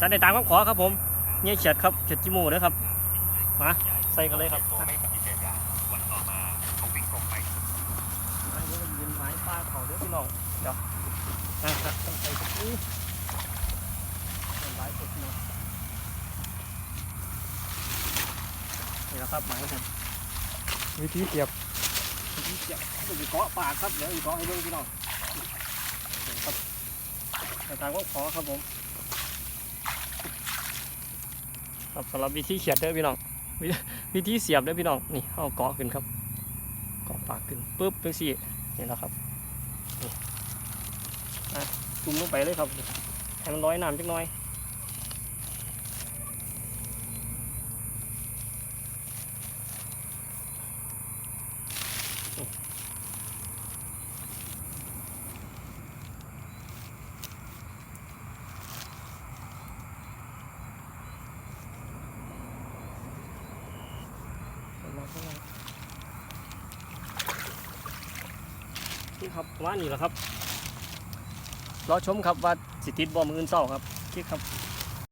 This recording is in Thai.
จัดได้ตามคำขอครับผมเนี่ยเฉียดครับเฉียดจิโม่ด้วยครับมาใส่กันเลยครับไม่ปฏิเสธยาวันต่อมาเขาวิ่งตรงไปนนี้มันยืนไม้ปลาเขาเด้อพี่น้องเดี๋ยวนะครับต้องใส่ตรงนี้ไม้สุดนาะนี่แหละครับไม้ครับวิธีเก็บที่เจ็บต้องไปเกาะปากครับเดี๋ยวอีกเกาะให้เบิ่งพี่น้องครับแต่ทางก็ขอครับผม ครับสำหรับวิธีเขียดเด้อพี่น้องวิวิธีเสียบเด้อพี่น้องนี่เอาเกาะขึ้นครับเกาะปากขึ้นปุ๊บเป็นสี่นี่แหละครับนี่อะจุ่มลงไปเลยครับให้มันลอยน้ำจักหน่อย นี่ครับว่านี่แหละครับรอชมครับว่าสิติดบอมืออื่นเศร้าครับคิดครับ